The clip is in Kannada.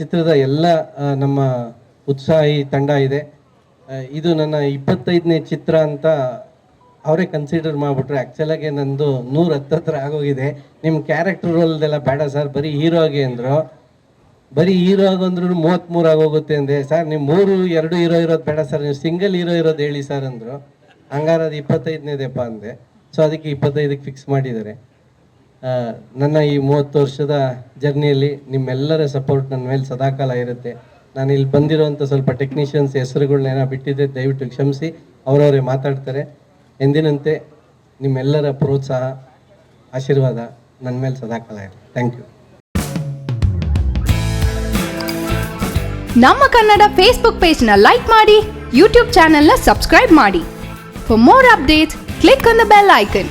ಚಿತ್ರದ ಎಲ್ಲ ನಮ್ಮ ಉತ್ಸಾಹಿ ತಂಡ ಇದೆ. ಇದು ನನ್ನ ಇಪ್ಪತ್ತೈದನೇ ಚಿತ್ರ ಅಂತ ಅವರೇ ಕನ್ಸಿಡರ್ ಮಾಡಿಬಿಟ್ರು. ಆ್ಯಕ್ಚುಲಾಗೆ ನಂದು ನೂರ ಹತ್ತತ್ರ ಆಗೋಗಿದೆ. ನಿಮ್ಮ ಕ್ಯಾರೆಕ್ಟರ್ ರೋಲ್ದೆಲ್ಲ ಬೇಡ ಸರ್ ಬರೀ ಹೀರೋ ಆಗಿ ಅಂದರು. ಬರೀ ಹೀರೋ ಆಗಂದ್ರು ಮೂವತ್ತ್ಮೂರು ಆಗೋಗುತ್ತೆ ಅಂದೆ. ಸರ್ ನೀವು ಮೂರು, ಎರಡು ಹೀರೋ ಇರೋದು ಬೇಡ ಸರ್ ನೀವು ಸಿಂಗಲ್ ಹೀರೋ ಇರೋದು ಹೇಳಿ ಸರ್ ಅಂದರು. ಹಂಗಾರದು ಅದು ಇಪ್ಪತ್ತೈದನೇದಪ್ಪ ಅಂದೆ. ಸೊ ಅದಕ್ಕೆ ಇಪ್ಪತ್ತೈದಕ್ಕೆ ಫಿಕ್ಸ್ ಮಾಡಿದ್ದಾರೆ. ನನ್ನ ಈ ಮೂವತ್ತು ವರ್ಷದ ಜರ್ನಿಯಲ್ಲಿ ನಿಮ್ಮೆಲ್ಲರ ಸಪೋರ್ಟ್ ನನ್ನ ಮೇಲೆ ಸದಾಕಾಲ ಇರುತ್ತೆ. ನಾನು ಇಲ್ಲಿ ಬಂದಿರೋವಂಥ ಸ್ವಲ್ಪ ಟೆಕ್ನಿಷಿಯನ್ಸ್ ಹೆಸರುಗಳನ್ನೇನೋ ಬಿಟ್ಟಿದ್ದೆ ದಯವಿಟ್ಟು ಕ್ಷಮಿಸಿ, ಅವರವರೇ ಮಾತಾಡ್ತಾರೆ. ಎಂದಿನಂತೆ ನಿಮ್ಮೆಲ್ಲರ ಪ್ರೋತ್ಸಾಹ, ಆಶೀರ್ವಾದ ನನ್ನ ಮೇಲೆ ಸದಾಕಾಲ ಇರುತ್ತೆ. ಥ್ಯಾಂಕ್ ಯು ನಮ್ಮ ಕನ್ನಡ ಫೇಸ್ಬುಕ್ ಪೇಜ್ನ ಲೈಕ್ ಮಾಡಿ ಯೂಟ್ಯೂಬ್ ಚಾನೆಲ್ನ ಸಬ್ಸ್ಕ್ರೈಬ್ ಮಾಡಿ. For more updates click on the bell icon